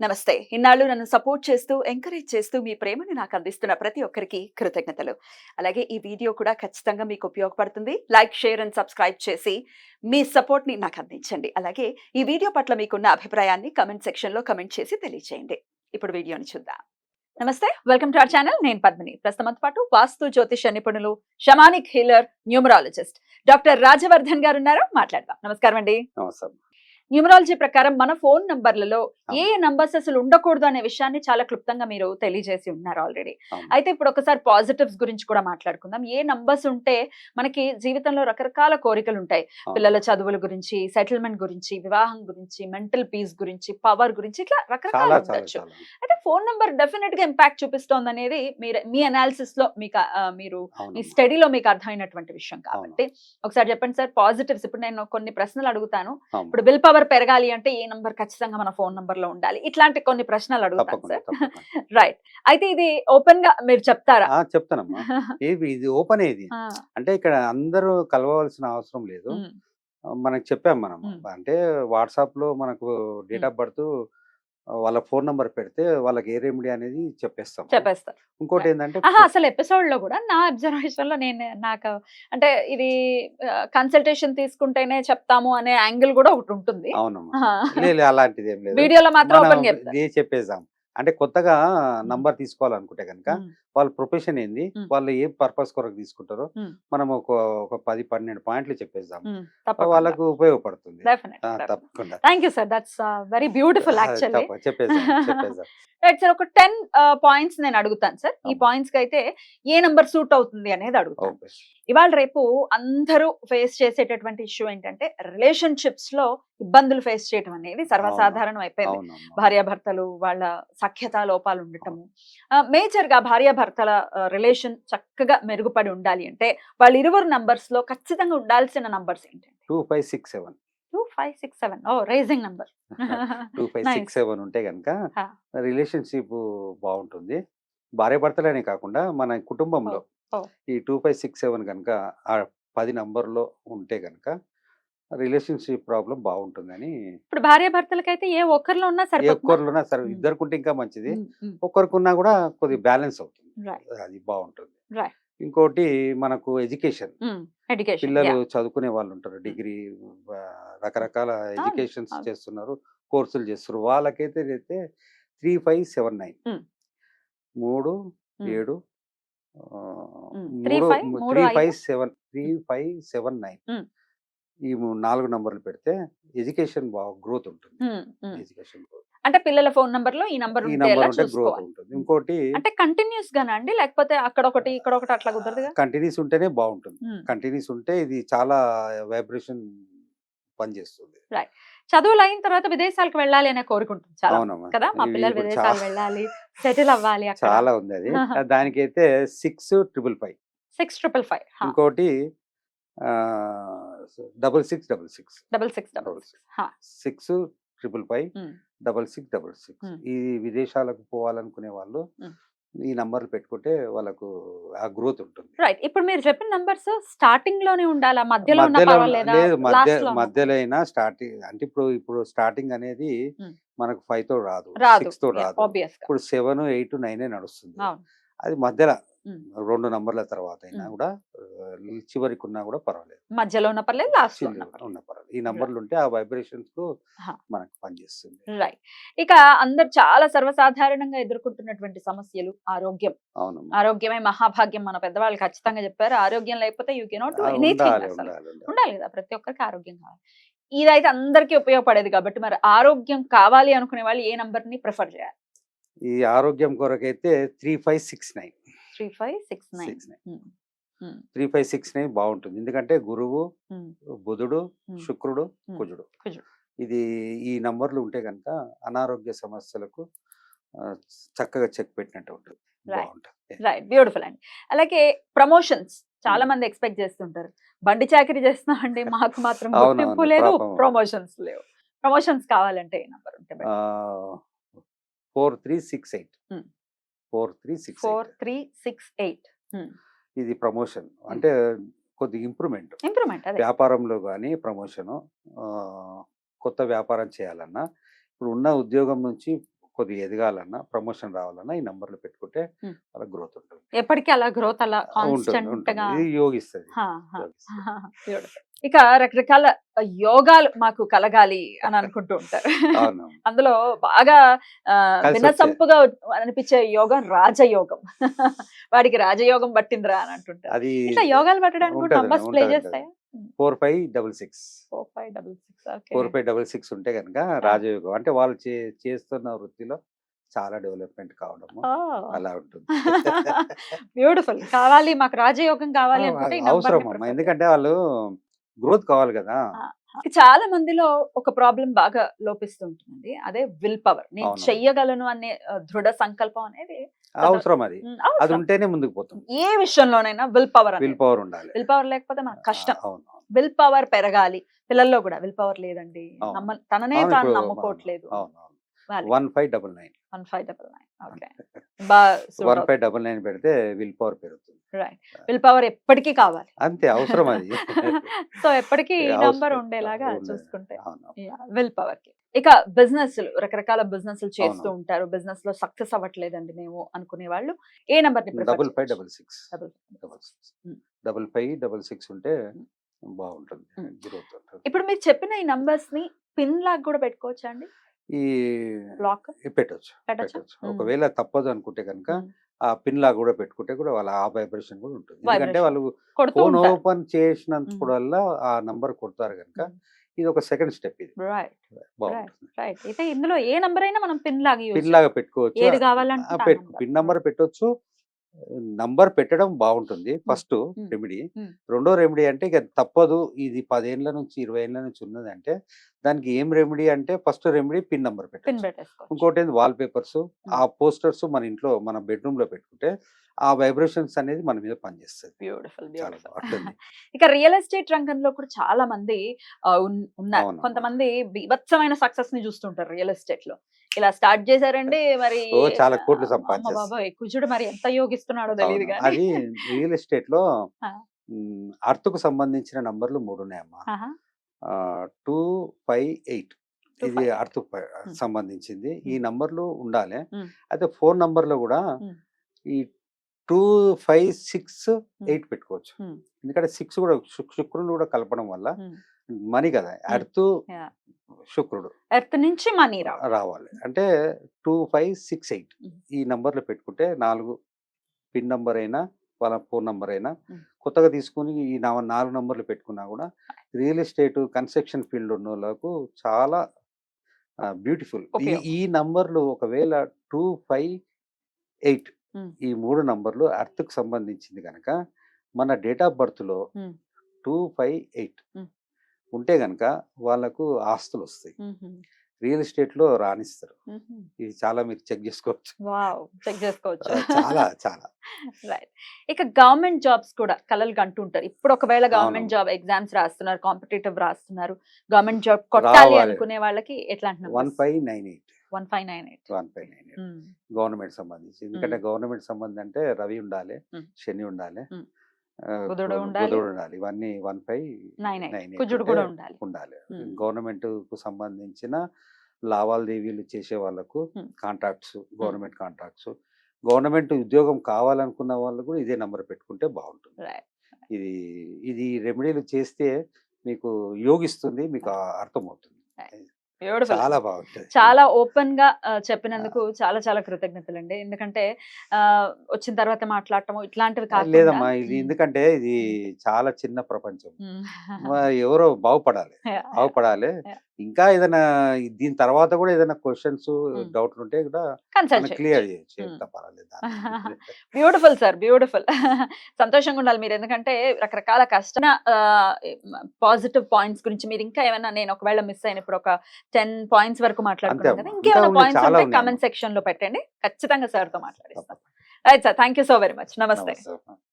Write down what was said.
నమస్తే. ఇన్నాళ్ళు నన్ను సపోర్ట్ చేస్తూ ఎంకరేజ్ చేస్తూ మీ ప్రేమను నాకు అందిస్తున్న ప్రతి ఒక్కరికి కృతజ్ఞతలు. అలాగే ఈ వీడియో కూడా ఖచ్చితంగా మీకు ఉపయోగపడుతుంది. లైక్ షేర్ అండ్ సబ్స్క్రైబ్ చేసి మీ సపోర్ట్ని నాకు అందించండి. అలాగే ఈ వీడియో పట్ల మీకున్న అభిప్రాయాన్ని కమెంట్ సెక్షన్లో కమెంట్ చేసి తెలియజేయండి ఇప్పుడు వీడియోని చూద్దాం. నమస్తే. Welcome to our channel. నేను పద్మిని. ప్రస్తుతంతో పాటు వాస్తు జ్యోతిష నిపుణులు shamanic healer numerologist doctor Rajavardhan garu ఉన్నారు మాట్లాడదాం. నమస్కారం అండి. నమస్కారం. న్యూమరాలజీ ప్రకారం మన ఫోన్ నంబర్లలో ఏ నంబర్స్ అసలు ఉండకూడదు అనే విషయాన్ని చాలా క్లుప్తంగా మీరు తెలియజేసి ఉన్నారు ఆల్రెడీ. అయితే ఇప్పుడు ఒకసారి పాజిటివ్స్ గురించి కూడా మాట్లాడుకుందాం. ఏ నంబర్స్ ఉంటే మనకి జీవితంలో రకరకాల కోరికలు ఉంటాయి. పిల్లల చదువుల గురించి సెటిల్మెంట్ గురించి వివాహం గురించి మెంటల్ పీస్ గురించి పవర్ గురించి ఇట్లా రకరకాల ఉండొచ్చు. అయితే ఫోన్ నంబర్ డెఫినెట్గా ఇంపాక్ట్ చూపిస్తోంది అనేది మీరు మీ అనాలిసిస్లో మీకు మీరు మీ స్టడీలో మీకు అర్థమైనటువంటి విషయం కాబట్టి ఒకసారి చెప్పండి సార్ పాజిటివ్స్ ఇప్పుడు నేను కొన్ని ప్రశ్నలు అడుగుతాను. ఇప్పుడు బిల్ పవర్ పెరగాలి అంటే ఏ నంబర్ ఖచ్చితంగా మన ఫోన్ నంబర్లో ఉండాలి. ఇట్లాంటి కొన్ని ప్రశ్నలు అడుగుతాను తప్పకుండా సార్. రైట్ అయితే ఇది ఓపెన్గా మీరు చెప్తారా? చెప్తానమ్మా. ఏవి? ఇది ఓపెన్ ఆ, అంటే ఇక్కడ అందరూ కలవవలసిన అవసరం లేదు. మనకు చెప్పాం మనం. అంటే వాట్సాప్లో మనకు డేట్ ఆఫ్ బర్త్ వాళ్ళ ఫోన్ నంబర్ పెడితే వాళ్ళకి ఏ రెమెడీ అనేది చెప్పేస్తాం చెప్పేస్తారు. ఇంకోటి ఏంటంటే అసలు ఎపిసోడ్లో కూడా నా అబ్జర్వేషన్లో నేను నాకు అంటే ఇది కన్సల్టేషన్ తీసుకుంటేనే చెప్తాము అనే యాంగిల్ కూడా ఒకటి ఉంటుంది. అవునమ్మా. లేదు అలాంటిది ఏం లేదు. వీడియోలో మాత్రం చెప్పేసాం. అంటే కొత్తగా నంబర్ తీసుకోవాలనుకుంటే కనుక వాళ్ళ ప్రొఫెషన్ ఏంది. వాళ్ళు ఏ పర్పస్ కొరకు తీసుకుంటారో. మనం ఒక ఒక పది పన్నెండు పాయింట్లు తప్పకుండా. వాళ్ళకు ఉపయోగపడుతుంది. తప్పకుండా. Thank you sir that's very beautiful right sir ఒక టెన్ పాయింట్స్ నేను అడుగుతాను సార్ ఈ. పాయింట్స్కి అయితే ఏ నంబర్ సూట్ అవుతుంది అనేది అడుగుతాను. ఇవాళ రేపు అందరూ ఫేస్ చేసేటటువంటి ఇష్యూ ఏంటంటే రిలేషన్షిప్స్లో ఇబ్బందులు ఫేస్ చేయడం అనేది సర్వసాధారణం అయిపోయింది. భార్యాభర్తలు వాళ్ళ సఖ్యత లోపాలు ఉండటము. మేజర్గా భార్యాభర్తల రిలేషన్ చక్కగా మెరుగుపడి ఉండాలి అంటే వాళ్ళ ఇరువురు నంబర్స్లో ఖచ్చితంగా ఉండాల్సిన నంబర్స్ ఏంటంటే? Two five six seven two five six seven ఓ raising number two five six seven ఉంటే కనుక. రిలేషన్షిప్ బాగుంటుంది. భార్య భర్తలనే కాకుండా మన కుటుంబంలో ఓ. ఈ టూ ఫైవ్ సిక్స్ సెవెన్ కనుక ఆ పది నంబర్లో ఉంటే కనుక రిలేషన్షిప్ ప్రాబ్లం బాగుంటుందని ఇప్పుడు భార్యాభర్తలకైతే ఏ ఒక్కరిలో ఉన్నా ఏ సరిపోతుందా? ఒక్కరిలోనా సరే. ఇద్దరుకుంటే ఇంకా మంచిది. ఒక్కరికున్నా కూడా కొద్దిగా బ్యాలెన్స్ అవుతుంది. అది బాగుంటుంది. ఇంకోటి మనకు ఎడ్యుకేషన్. పిల్లలు. చదువుకునే వాళ్ళు ఉంటారు. డిగ్రీ రకరకాల ఎడ్యుకేషన్స్. చేస్తున్నారు. కోర్సులు చేస్తున్నారు. వాళ్ళకైతే అయితే త్రీ ఫైవ్ సెవెన్ నైన్. మూడు ఏడు three. Five seven three five seven nine. ఈ నాలుగు నంబర్లు పెడితే ఎడ్యుకేషన్ బాగా గ్రోత్ ఉంటుంది. ఎడ్యుకేషన్ అంటే పిల్లల ఫోన్ నంబర్లో ఈ నంబర్ గ్రోత్ ఉంటుంది. ఇంకోటి అంటే కంటిన్యూస్ గానా అండి? లేకపోతే అక్కడ ఒకటి ఇక్కడ ఒకటి అట్లా కుదరదుగా? కంటిన్యూస్ ఉంటేనే బాగుంటుంది. కంటిన్యూస్ ఉంటే ఇది చాలా వైబ్రేషన్ పనిచేస్తుంది చదువులు అయిన తర్వాత విదేశాలకు వెళ్ళాలి అనే కోరుకుంటుంది కదా! మా పిల్లలు ఇప్పుడు విదేశాలు చాలా- వెళ్ళాలి. సెటిల్ అవ్వాలి చాలా ఉంది అది. దానికైతే six triple five. Six triple five. ఇంకోటి double six double six. Double six double six. Six. Triple five. Double six double six. ఈ విదేశాలకు పోవాలనుకునే వాళ్ళు. ఈ నంబర్లు పెట్టుకుంటే వాళ్ళకు ఆ గ్రోత్ ఉంటుంది. రైట్. ఇప్పుడు మీరు చెప్పిన నంబర్స్ స్టార్టింగ్లోనే ఉండాలా? మధ్యలో లేదు. మధ్య మధ్యలో అయినా స్టార్టింగ్ అంటే ఇప్పుడు ఇప్పుడు స్టార్టింగ్ అనేది. మనకు ఫైవ్తో రాదు. సిక్స్తో రాదు. ఇప్పుడు సెవెన్ ఎయిట్ నైన్ నడుస్తుంది. అది మధ్యలో. రెండు నంబర్ల తర్వాత అయినా. కూడా చివరికి ఉన్నా కూడా పర్వాలేదు. మధ్యలో ఉన్న పర్లేదు లాస్ట్ ఉన్న పర్వాలేదు. ఈ నంబర్లు ఉంటే ఆ వైబ్రేషన్స్కు. మనకు పనిచేస్తుంది. రైట్. ఇక అందరు చాలా సర్వసాధారణంగా ఎదుర్కొంటున్నటువంటి సమస్యలు ఆరోగ్యం. అవును. ఆరోగ్యమే మహాభాగ్యం మన పెద్దవాళ్ళు ఖచ్చితంగా చెప్పారు. ఆరోగ్యం లేకపోతే యూ కెనాట్ ఉండాలి కదా ప్రతి ఒక్కరికి ఆరోగ్యం కావాలి. ఇదైతే అందరికీ ఉపయోగపడేది కాబట్టి మరి ఆరోగ్యం కావాలి అనుకునే వాళ్ళు ఏ నంబర్ని ప్రిఫర్ చేయాలి? ఈ ఆరోగ్యం కొరకైతే three five six nine. Three five six nine. Six nine. Three five six nine బాగుంటుంది ఎందుకంటే గురువు బుధుడు శుక్రుడు. కుజుడు. ఇది ఈ నంబర్లు ఉంటే కనుక అనారోగ్య సమస్యలకు చక్కగా చెక్ పెట్టినట్టు ఉంటుంది. రైట్. బ్యూటిఫుల్ అండి. అలాగే ప్రమోషన్స్ చాలా. మంది ఎక్స్పెక్ట్ చేస్తుంటారు. బండి చాకరీ చేస్తున్నామండి మాకు మాత్రం గుర్తింపు లేదు. ప్రమోషన్స్ లేవు. ప్రమోషన్స్ కావాలంటే ఏ నంబర్ ఉంటే four three six eight. Four three six four three six eight. ఇది ప్రమోషన్. అంటే కొద్ది ఇంప్రూవ్మెంట్. ఇంప్రూవ్మెంట్ వ్యాపారంలో కానీ ప్రమోషను కొత్త వ్యాపారం చేయాలన్నా ఇప్పుడు ఉన్న ఉద్యోగం నుంచి కొద్దిగా ఎదగాలన్నా ప్రమోషన్ రావాలన్నా ఈ నంబర్లు పెట్టుకుంటే. వాళ్ళ గ్రోత్ ఉంటుంది. ఎప్పటికీ అలా గ్రోత్ అలా ఉంటుంది ఇది యోగిస్తుంది. ఇక రకరకాల యోగాలు మాకు కలగాలి అని అనుకుంటూ ఉంటారు. అందులో బాగా వినసంపుగా అనిపించే యోగం రాజయోగం. వాడికి రాజయోగం పట్టిందిరా అని అంటుంటారు. ఇట్లా యోగాలు పట్టడానికి నంబర్స్ ప్లే చేస్తాయా four five double six. Four five double six four five double six ఉంటే కనుక రాజయోగం. అంటే వాళ్ళు చేస్తున్న వృత్తిలో చాలా డెవలప్మెంట్ కావడము అలా ఉంటుంది. బ్యూటిఫుల్. కావాలి మాకు రాజయోగం కావాలి అవసరం ఎందుకంటే వాళ్ళు గ్రోత్ కావాలి కదా. చాలా మందిలో ఒక ప్రాబ్లం బాగా లోపిస్తుంటుంది అదే విల్ పవర్. నేను. చెయ్యగలను అనే దృఢ సంకల్పం అనేది అవసరం అది. అది. ఉంటేనే ముందుకు పోతుంది ఏ విషయంలోనైనా విల్ పవర్ విల్ పవర్ ఉండాలి. విల్ పవర్ లేకపోతే మనకు కష్టం. విల్ పవర్ పెరగాలి. పిల్లల్లో కూడా విల్ పవర్ లేదండి. తననే తాను నమ్ముకోవట్లేదు. One five double nine one five double nine okay one five double nine పెడితే విల్ పవర్ పెరుగుతుంది. రైట్ విల్ పవర్ ఎప్పటికీ కావాలి. అంతే అవసరం అది. సో ఎప్పటికీ ఈ. నంబర్ ఉండేలాగా ఉండే- చూసుకుంటే. విల్ పవర్కి. ఇక బిజినెస్ రకరకాల బిజినెస్ చేస్తూ. ఉంటారు. బిజినెస్లో సక్సెస్ అవ్వట్లేదండి మేము అనుకునే వాళ్ళు ఏ number double five double six. Double five double six. ఉంటే. బాగుంటుంది. ఇప్పుడు మీరు చెప్పిన ఈ నంబర్స్ని పిన్ లాగా కూడా పెట్టుకోవచ్చా అండి? ఈ పెట్టొచ్చు పెట్టచ్చా? ఒకవేళ తప్పదు అనుకుంటే కనుక. ఆ పిన్ లాగా కూడా పెట్టుకుంటే కూడా వాళ్ళ ఆ వైబ్రేషన్ కూడా ఉంటుంది. ఎందుకంటే. వాళ్ళు ఫోన్ ఓపెన్ చేసినప్పుడల్లా ఆ నంబర్ కొడతారు కనుక ఇది ఒక సెకండ్ స్టెప్ ఇది. రైట్. అయితే ఇందులో ఏ నంబర్ అయినా మనం పిన్ లాగా పిన్ లాగా పెట్టుకోవచ్చు. పిన్ నంబర్ పెట్టొచ్చు. నంబర్ పెట్టడం బాగుంటుంది. ఫస్ట్. రెమెడీ. రెండో రెమెడీ అంటే ఇక తప్పదు. ఇది పదేళ్ళ నుంచి ఇరవై ఏళ్ళ నుంచి ఉన్నది అంటే దానికి ఏం రెమెడీ అంటే ఫస్ట్ రెమెడీ పిన్ నంబర్ పెట్టేసుకోవచ్చు. ఇంకోటి వాల్ పేపర్స్. ఆ పోస్టర్స్ మన ఇంట్లో మన బెడ్రూమ్లో పెట్టుకుంటే ఆ వైబ్రేషన్స్ అనేది మన మీద పనిచేస్తుంది బ్యూటిఫుల్ బ్యూటిఫుల్ ఇక రియల్ ఎస్టేట్ రంగంలో కూడా చాలా మంది ఉన్నారు. కొంతమంది బీభత్సమైన సక్సెస్ని చూస్తుంటారు రియల్ ఎస్టేట్లో ఇలా స్టార్ట్ చేశారండి మరి చాలా కోట్లు. బాబాయ్ కుజుడు మరి ఎంత యోగిస్తున్నాడో తెలియదు అది రియల్ ఎస్టేట్లో ఆ. అర్త్కు సంబంధించిన నంబర్లు మూడు ఉన్నాయమ్మా టూ ఫైవ్ ఎయిట్ ఇది అర్త్. సంబంధించింది ఈ. నంబర్లు ఉండాలి. అయితే ఫోన్ నంబర్లో కూడా. ఈ టూ ఫైవ్ సిక్స్ ఎయిట్ పెట్టుకోవచ్చు. ఎందుకంటే సిక్స్ కూడా శుక్- శుక్రుడు కూడా కలపడం వల్ల. మనీ కదా Yeah. శుక్రుడు ఎర్త్ నుంచి మనీ రావు రావాలి అంటే టూ ఫైవ్ సిక్స్ ఎయిట్. ఈ నంబర్లు పెట్టుకుంటే నాలుగు పిన్ నంబర్ అయినా వాళ్ళ ఫోన్ నంబర్ అయినా. కొత్తగా తీసుకుని ఈ నాలుగు నంబర్లు పెట్టుకున్నా కూడా రియల్ ఎస్టేట్ కన్స్ట్రక్షన్ ఫీల్డ్ ఉన్న వాళ్ళకు చాలా బ్యూటిఫుల్ ఈ నంబర్లు ఒకవేళ టూ ఫైవ్ ఎయిట్. ఈ మూడు నంబర్లు అర్త్కు సంబంధించింది కనుక మన date of బర్త్లో. Two five eight. ఉంటే కనుక వాళ్ళకు ఆస్తులు వస్తాయి. రియల్ ఎస్టేట్లో రాణిస్తారు మ్మ్. ఇది చాలా మీరు చెక్ చేసుకోవచ్చు వావ్ చెక్ చేసుకోవచ్చు చాలా చాలా రైట్ ఇక గవర్నమెంట్ జాబ్స్ కూడా కలలు కంటుంటారు ఇప్పుడు ఒకవేళ గవర్నమెంట్. జాబ్ ఎగ్జామ్స్ రాస్తున్నారు కాంపిటేటివ్ రాస్తున్నారు గవర్నమెంట్ జాబ్ కొట్టాలి. అనుకునే వాళ్ళకి ఎట్లాంటి one five nine eight one five nine eight. One five nine eight. Government సంబంధించి. ఎందుకంటే గవర్నమెంట్ సంబంధం అంటే రవి ఉండాలి. శని ఉండాలి ఉండాలి. ఇవన్నీ వన్ ఫైవ్ నైన్ కుజుడు కూడా ఉండాలి. ఉండాలి. గవర్నమెంట్కు సంబంధించిన లావాదేవీలు చేసే వాళ్ళకు. Contracts government contracts. గవర్నమెంట్ ఉద్యోగం కావాలనుకున్న వాళ్ళు కూడా ఇదే నంబర్ పెట్టుకుంటే బాగుంటుంది. ఇది ఇది రెమెడీలు చేస్తే మీకు యోగిస్తుంది మీకు అర్థమవుతుంది. చాలా బాగుంటుంది చాలా ఓపెన్గా చెప్పినందుకు చాలా చాలా కృతజ్ఞతలు అండి ఎందుకంటే ఆ, వచ్చిన తర్వాత మాట్లాడటము ఇట్లాంటివి కాకుండా లేదమ్మా ఇది. ఎందుకంటే ఇది చాలా చిన్న ప్రపంచం. ఎవరో బాగుపడాలి. బాగుపడాలి. ఇంకా ఏదైనా దీని తర్వాత కూడా ఏదైనా క్వశ్చన్స్. డౌట్లు ఉంటే కూడా. క్లియర్ చేయొచ్చు పర్వాలేదు. బ్యూటిఫుల్ సార్ బ్యూటిఫుల్ సంతోషంగా ఉండాలి మీరు ఎందుకంటే రకరకాల కష్ట పాజిటివ్ పాయింట్స్ గురించి మీరు ఇంకా ఏమైనా నేను ఒకవేళ మిస్ అయిన ఇప్పుడు ఒక టెన్ పాయింట్స్ వరకు కదా అమ్మా. ఇంకేమైనా పాయింట్స్ ఉంటే కమెంట్ సెక్షన్లో పెట్టండి ఖచ్చితంగా సార్తో మాట్లాడిస్తాం తప్పకుండా. Right sir thank you so very much నమస్తే.